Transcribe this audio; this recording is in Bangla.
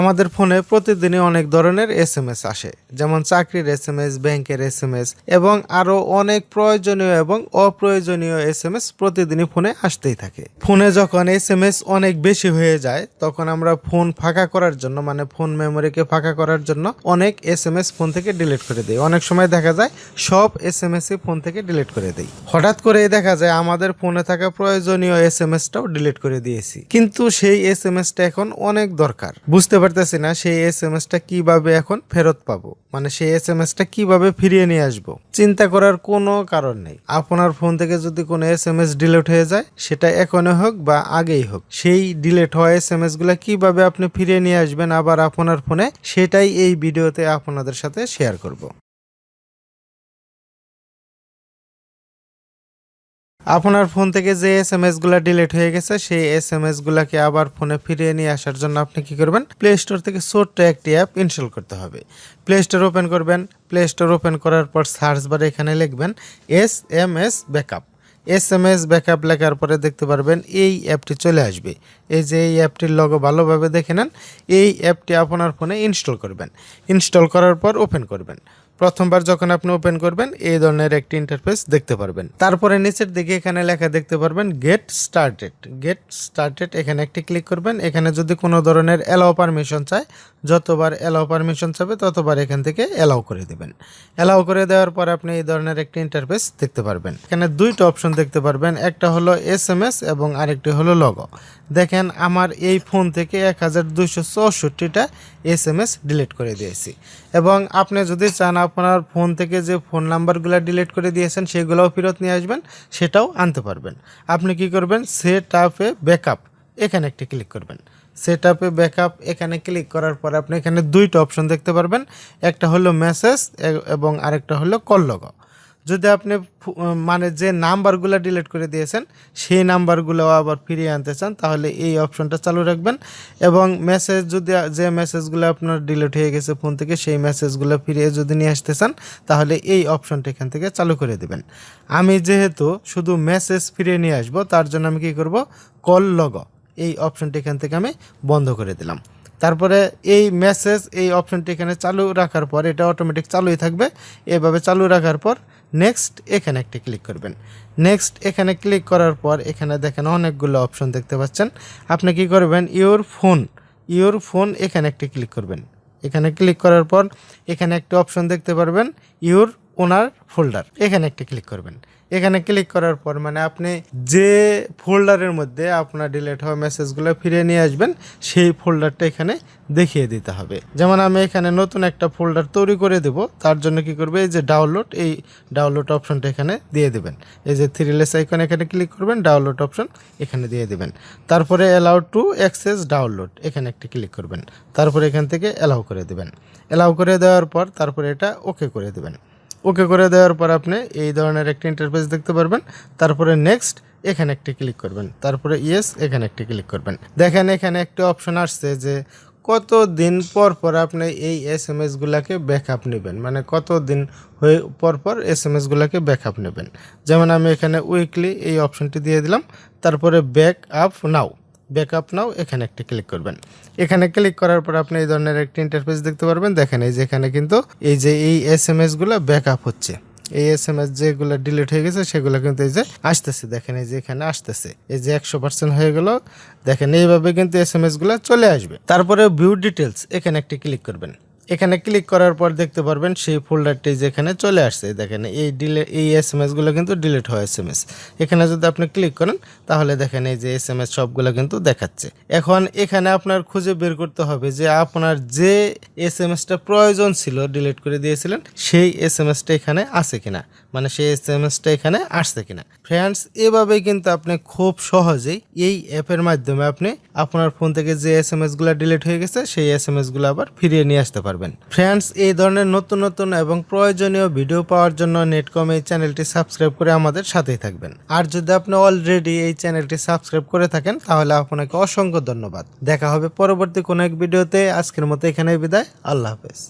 আমাদের ফোনে প্রতিদিনই অনেক ধরনের এস এম এস আসে, যেমন চাকরির এস এম এস ব্যাংকের এস এম এস এবং আরও অনেক প্রয়োজনীয় এবং অপ্রয়োজনীয় এস এম এস প্রতিদিনই ফোনে আসতেই থাকে। ফোনে যখন এস এম এস অনেক বেশি হয়ে যায়, তখন আমরা ফোন ফাঁকা করার জন্য মানে ফোন মেমোরিকে ফাঁকা করার জন্য অনেক এস এম এস ফোন থেকে ডিলিট করে দিই। অনেক সময় দেখা যায় সব এস এম এস ফোন থেকে ডিলিট করে দিই। হঠাৎ করেই দেখা যায় আমাদের ফোনে থাকা প্রয়োজনীয় এস এম এসটাও ডিলিট করে দিয়েছি। কিন্তু সেই এস এম এসটা এখন অনেক দরকার। বুঝতে পারতেছি না, সেই এস এম এসটা কীভাবে এখন ফেরত পাবো? মানে সেই এস এম এসটা কীভাবে ফিরিয়ে নিয়ে আসব? চিন্তা করার কোনো কারণ নেই। আপনার ফোন থেকে যদি কোনো এস এম এস ডিলেট হয়ে যায়, সেটা এখনই হোক বা আগেই হোক, সেই ডিলেট হওয়া এস এম এসগুলা কীভাবে আপনি ফিরিয়ে নিয়ে আসবেন, আবার আপনার ফোনে সেটাই এই ভিডিওতে আপনাদের সাথে শেয়ার করব। আপনার ফোন থেকে যে এস এম এসগুলা ডিলিট হয়ে গেছে, সেই এস এম এস গুলাকে আবার ফোনে ফিরিয়ে নিয়ে আসার জন্য আপনি কি করবেন? প্লে স্টোর থেকে ছোট্ট একটি অ্যাপ ইনস্টল করতে হবে। প্লে স্টোর ওপেন করবেন। প্লে স্টোর ওপেন করার পর সার্চ বারে এখানে লিখবেন S M S backup S M S backup লেখার পরে দেখতে পারবেন এই অ্যাপটি চলে আসবে। এই যে এই অ্যাপটির লগো ভালোভাবে দেখে নেন। এই অ্যাপটি আপনার ফোনে ইনস্টল করবেন। ইনস্টল করার পর ওপেন করবেন। প্রথমবার যখন আপনি ওপেন করবেন, এই ধরনের একটি ইন্টারফেস দেখতে পারবেন। তারপরে নিচের দিকে এখানে লেখা দেখতে পারবেন গেট স্টার্টেড গেট স্টার্টেড এখানে একটি ক্লিক করবেন। এখানে যদি কোনো ধরনের অ্যালাও পারমিশন চায় যতবার অ্যালাউ পারমিশন চাবে ততবার এখান থেকে অ্যালাউ করে দেবেন। অ্যালাউ করে দেওয়ার পর আপনি এই ধরনের একটি ইন্টারফেস দেখতে পারবেন। এখানে দুইটা অপশন দেখতে পারবেন, একটা হলো এস এম এস এবং আরেকটি হলো লগো দেখেন, আমার এই ফোন থেকে এক হাজার দুইশো চৌষট্টিটা এস এম এস ডিলিট করে দিয়েছি। এবং আপনি যদি চান আপনার ফোন থেকে যে ফোন নাম্বারগুলো ডিলিট করে দিয়েছেন, সেগুলোও ফেরত নিয়ে আসবেন, সেটাও আনতে পারবেন। আপনি কি করবেন সেট আপে ব্যাকআপ এখানে একটি ক্লিক করবেন। সেট আপে ব্যাকআপ এখানে ক্লিক করার পর আপনি এখানে দুইটা অপশন দেখতে পারবেন। একটা হলো মেসেজ এবং আরেকটা হলো কল লগো। যদি আপনি মানে যে নাম্বারগুলো ডিলিট করে দিয়েছেন, সেই নাম্বারগুলো আবার ফিরিয়ে আনতে চান, তাহলে এই অপশনটা চালু রাখবেন। এবং মেসেজ যদি যে মেসেজগুলো আপনার ডিলিট হয়ে গেছে ফোন থেকে, সেই মেসেজগুলো ফিরিয়ে যদি নিয়ে আসতে চান, তাহলে এই অপশনটা এখান থেকে চালু করে দেবেন। আমি যেহেতু শুধু মেসেজ ফিরিয়ে নিয়ে আসব, তার জন্য আমি কী করব? Call log. এই অপশনটি এখান থেকে আমি বন্ধ করে দিলাম। তারপরে এই মেসেজ এই অপশনটি এখানে চালু রাখার পর এটা অটোমেটিক চালুই থাকবে। এভাবে চালু রাখার পর নেক্সট এখানে একটি ক্লিক করবেন। নেক্সট এখানে ক্লিক করার পর এখানে দেখেন অনেকগুলো অপশন দেখতে পাচ্ছেন। আপনি কি করবেন? ইওর ফোন ইওর ফোন এখানে একটি ক্লিক করবেন। এখানে ক্লিক করার পর এখানে একটি অপশন দেখতে পারবেন। Your owner folder. এখানে একটি ক্লিক করবেন। এখানে ক্লিক করার পর মানে আপনি যে ফোল্ডারের মধ্যে আপনার ডিলেট হওয়া মেসেজগুলো ফিরিয়ে নিয়ে আসবেন, সেই ফোল্ডারটা এখানে দেখিয়ে দিতে হবে। যেমন আমি এখানে নতুন একটা ফোল্ডার তৈরি করে দেব, তার জন্য কি করবে, এই যে ডাউনলোড, এই ডাউনলোড অপশনটা এখানে দিয়ে দেবেন। এই যে থ্রি লেস আইকন এখানে ক্লিক করবেন, ডাউনলোড অপশন এখানে দিয়ে দেবেন। তারপরে অ্যালাউ টু অ্যাক্সেস ডাউনলোড এখানে একটি ক্লিক করবেন। তারপরে এখান থেকে অ্যালাউ করে দেবেন। অ্যালাউ করে দেওয়ার পর তারপরে এটা ওকে করে দেবেন। ওকে করে দেওয়ার পর আপনি এই ধরনের একটা ইন্টারফেস দেখতে পারবেন। তারপরে নেক্সট এখানে একটি ক্লিক করবেন। তারপরে ইয়েস এখানে একটি ক্লিক করবেন। দেখেন এখানে একটা অপশন আসছে যে কত দিন পর পর আপনি এই এস এম এসগুলোকে ব্যাকআপ নেবেন। মানে কত দিন হয়ে পর পর এস এম এসগুলোকে ব্যাকআপ নেবেন। যেমন আমি এখানে উইকলি এই অপশনটি দিয়ে দিলাম। তারপরে back up now backup now, এখানে একটি ক্লিক করবেন। এখানে ক্লিক করার পর আপনি এই ধরনের একটি ইন্টারফেস দেখতে পারবেন। দেখেন, এই যে এখানে কিন্তু এই যে এই এস এম এসগুলো ব্যাকআপ হচ্ছে। এই এস এম এস যেগুলো ডিলিট হয়ে গেছে, সেগুলো কিন্তু এই যে আসতেছে। দেখেন, এই যে এখানে আসতেছে। এই যে একশো পার্সেন্ট হয়ে গেল। দেখেন, এইভাবে কিন্তু এস এম এসগুলো চলে আসবে। তারপরে ভিউ ডিটেলস এখানে একটি ক্লিক করবেন। এখানে ক্লিক করার পর দেখতে পারবেন সেই ফোল্ডারটি যেখানে চলে আসছে। দেখেন এই ডিলে এই এস এম এসগুলো কিন্তু ডিলিট হয় এস এম এস এখানে যদি আপনি ক্লিক করেন, তাহলে দেখেন এই যে এস এম এস সবগুলো কিন্তু দেখাচ্ছে। এখন এখানে আপনার খুঁজে বের করতে হবে যে আপনার যে এস এম এসটা প্রয়োজন ছিল ডিলিট করে দিয়েছিলেন, সেই এস এম এসটা এখানে আছে কিনা? মানে সেই এস এম এসটা এখানে আসছে কিনা? ফ্রেন্ডস এভাবেই কিন্তু আপনি খুব সহজেই এই অ্যাপের মাধ্যমে আপনি আপনার ফোন থেকে যে এস এম এসগুলো ডিলিট হয়ে গেছে, সেই এস এম এসগুলো আবার ফিরিয়ে নিয়ে আসতে পারবেন। ফ্রেন্ডস, এই ধরনের নতুন নতুন এবং প্রয়োজনীয় ভিডিও পাওয়ার জন্য নেটকম এই চ্যানেলটি সাবস্ক্রাইব করে আমাদের সাথেই থাকবেন। আর যদি আপনি অলরেডি এই চ্যানেলটি সাবস্ক্রাইব করে থাকেন, তাহলে আপনাকে অসংখ্য ধন্যবাদ। দেখা হবে পরবর্তী কোনো এক ভিডিওতে। আজকের মতো এখানে বিদায়। আল্লাহ হাফেজ।